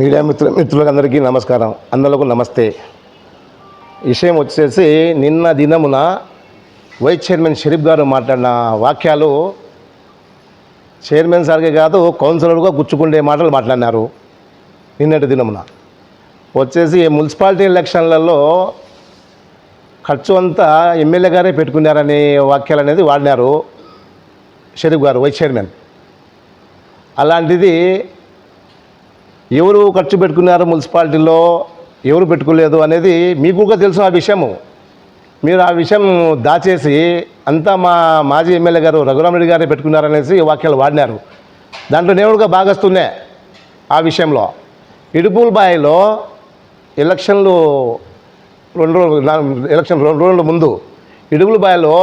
Media మిత్రు మిత్రులందరికీ నమస్కారం. అందరికీ నమస్తే. విషయం వచ్చేసి నిన్న దినమున వైస్ చైర్మన్ షరీఫ్ గారు మాట్లాడిన వాక్యాలు చైర్మన్ సార్కే కాదు కౌన్సిలర్గా గుచ్చుకుండే మాటలు మాట్లాడినారు నిన్నటి దినమున. వచ్చేసి మున్సిపాలిటీ ఎలక్షన్లలో ఖర్చు అంతా ఎమ్మెల్యే గారే పెట్టుకున్నారనే వాక్యాలు అనేది వాడినారు షరీఫ్ గారు వైస్ చైర్మన్. అలాంటిది ఎవరు ఖర్చు పెట్టుకున్నారు మున్సిపాలిటీలో ఎవరు పెట్టుకోలేదు అనేది మీకు కూడా తెలుసు ఆ విషయము. మీరు ఆ విషయం దాచేసి అంతా మా మాజీ ఎమ్మెల్యే గారు రఘురామరెడ్డి గారే పెట్టుకున్నారనేసి వాక్యాలు వాడినారు. దాంట్లో నేను కూడా భాగస్తున్నే ఆ విషయంలో. ఇడుపుల్ బాయిలో ఎలక్షన్లు రెండు రోజులు ఎలక్షన్ రెండు రోజుల ముందు ఇడుపుల్బాయిలో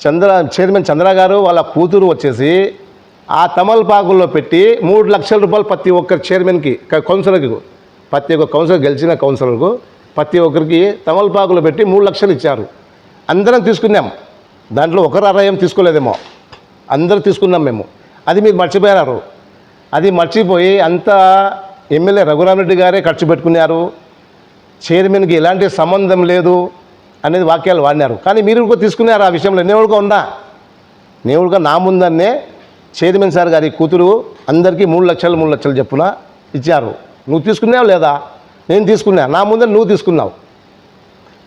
చంద్ర చైర్మన్ చంద్ర గారు వాళ్ళ కూతురు వచ్చేసి ఆ తమలపాకుల్లో పెట్టి మూడు లక్షల రూపాయలు ప్రతి ఒక్కరి చైర్మన్కి కౌన్సిలర్కి ప్రతి ఒక్క కౌన్సిలర్ గెలిచిన కౌన్సిలర్కు ప్రతి ఒక్కరికి తమలపాకులు పెట్టి మూడు లక్షలు ఇచ్చారు. అందరం తీసుకున్నాం. దాంట్లో ఒకరు అరయం తీసుకోలేదేమో. అందరూ తీసుకున్నాం మేము. అది మీరు మర్చిపోయారు. అది మర్చిపోయి అంతా ఎమ్మెల్యే రఘురామరెడ్డి గారే ఖర్చు పెట్టుకున్నారు. చైర్మన్కి ఎలాంటి సంబంధం లేదు అనేది వాక్యాలు వాడినారు. కానీ మీరు కూడా తీసుకున్నారు ఆ విషయంలో. నేను కూడా ఉన్నా. నేను కూడా నా ముందన్నే చైర్మన్ సార్ గారి కూతురు అందరికీ మూడు లక్షలు మూడు లక్షలు చెప్పున ఇచ్చారు. నువ్వు తీసుకున్నావు లేదా? నేను తీసుకున్నా. నా ముందర నువ్వు తీసుకున్నావు.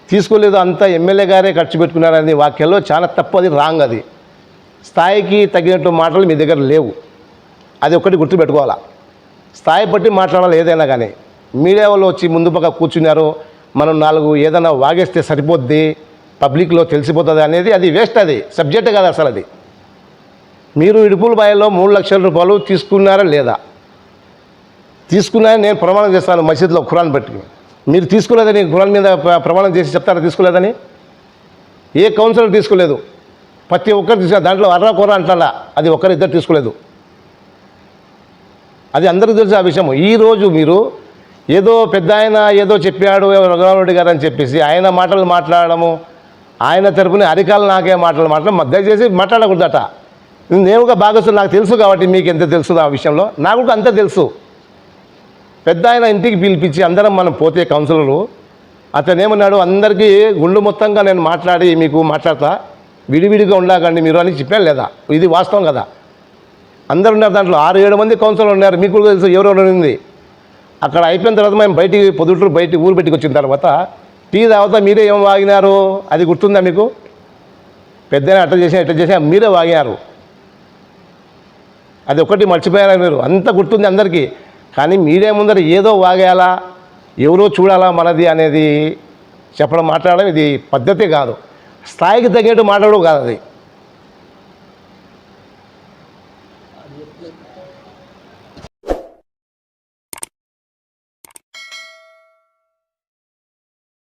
తీసుకోలేదు అంతా ఎమ్మెల్యే గారే ఖర్చు పెట్టుకున్నారనే వాక్యాల్లో చాలా తప్పు అది రాంగ్ అది. స్థాయికి తగినట్టు మాటలు మీ దగ్గర లేవు. అది ఒక్కటి గుర్తుపెట్టుకోవాలా. స్థాయి బట్టి మాట్లాడాలి ఏదైనా కానీ. మీడియా వాళ్ళు వచ్చి ముందు పక్క కూర్చున్నారు. మనం నాలుగు ఏదైనా వాగేస్తే సరిపోద్ది. పబ్లిక్లో తెలిసిపోతుంది అనేది అది వేస్ట్ అది. సబ్జెక్ట్ కాదు అసలు అది. మీరు ఇడుపుల బాయిలో మూడు లక్షల రూపాయలు తీసుకున్నారా లేదా? తీసుకున్నారని నేను ప్రమాణం చేస్తాను మసీద్లో ఖురాన్ పెట్టి మీరు తీసుకోలేదని ఖురాన్ మీద ప్రమాణం చేసి చెప్తారా తీసుకోలేదని? ఏ కౌన్సిలర్ తీసుకోలేదు. ప్రతి ఒక్కరు తీసుకు దాంట్లో అర్ర కూర అంటారా అది ఒక్కరు ఇద్దరు తీసుకోలేదు. అది అందరికీ తెలిసిన ఆ విషయం ఈరోజు మీరు ఏదో పెద్ద ఆయన ఏదో చెప్పాడు రఘురామరెడ్డి గారు అని చెప్పేసి ఆయన మాటలు మాట్లాడము ఆయన తరపున అరికాలు నాకే మాటలు మాట్లాడడం దయచేసి మాట్లాడకూడదట. నేనుగా భాగస్వామి నాకు తెలుసు కాబట్టి మీకు ఎంత తెలుసు ఆ విషయంలో. నాకు కూడా తెలుసు. పెద్ద ఆయన ఇంటికి పిలిపించి అందరం మనం పోతే కౌన్సిలరు. అతను ఏమన్నాడు అందరికీ గుండు మొత్తంగా నేను మాట్లాడి మీకు మాట్లాడతా. విడివిడిగా ఉండకండి మీరు అని చెప్పాను లేదా? ఇది వాస్తవం కదా. అందరు ఉన్నారు దాంట్లో. ఆరు ఏడు మంది కౌన్సిలర్ ఉన్నారు. మీకు కూడా తెలుసు ఎవరెవరు ఉంది. అక్కడ అయిపోయిన తర్వాత మేము బయటికి పొద్దుటూరు బయట ఊరు బయటికి వచ్చిన తర్వాత టీ తర్వాత మీరే ఏం వాగినారు? అది గుర్తుందా మీకు? పెద్దనే అట్ట చేసినా ఇట్ట చేసినా మీరే వాగారు అది ఒకటి మర్చిపోయారా మీరు? అంత గుర్తుంది అందరికీ. కానీ మీడియా ముందర ఏదో వాగేయాలా? ఎవరో చూడాలా మనది అనేది చెప్పడం మాట్లాడడం ఇది పద్ధతి కాదు. స్థాయికి తగ్గట్టు మాట్లాడడం కాదు అది.